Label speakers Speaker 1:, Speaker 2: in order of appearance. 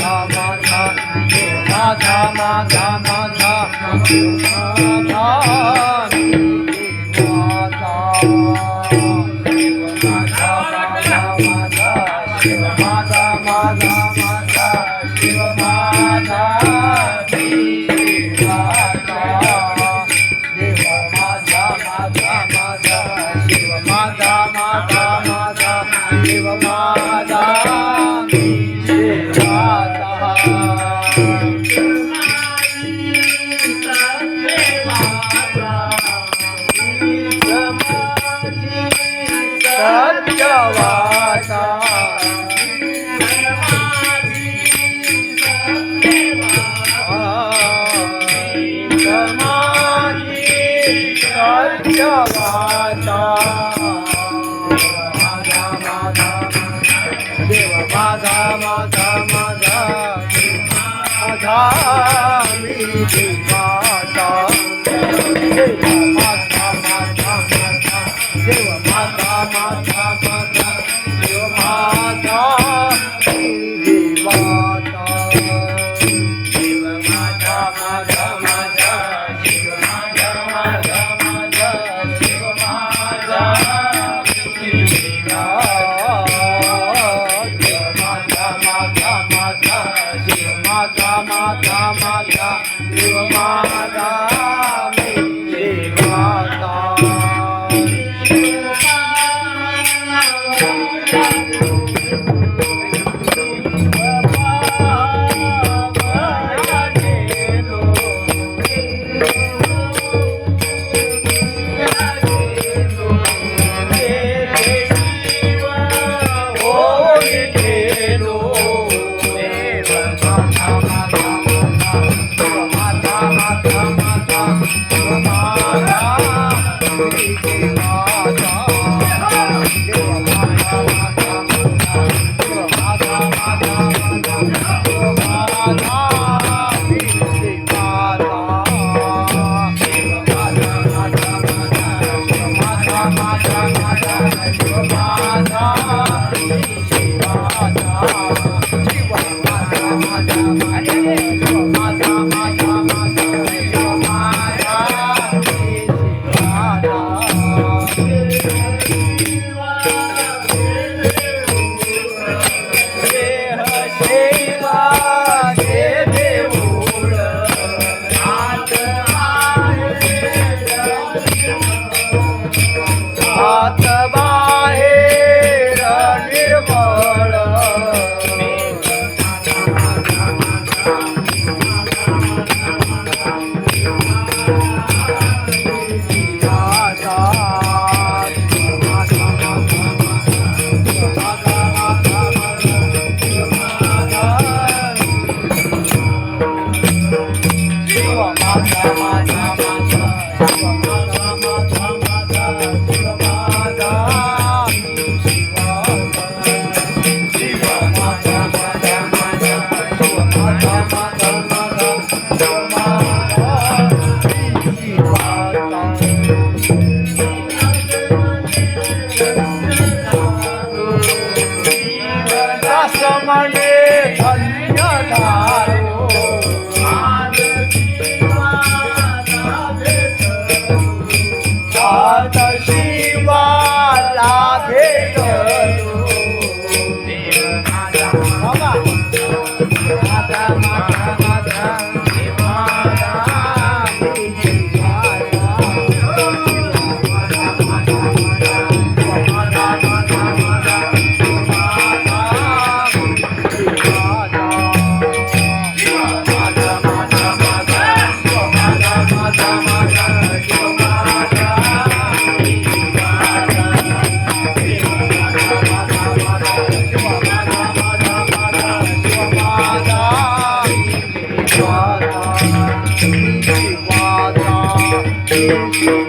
Speaker 1: ma ma ma ma ma ma सत्यवाचा माझा माझा देव माझा माझा माझा माझा मी देवाचा देव माझा माझा माझा Thank you. Bye. Radhe Música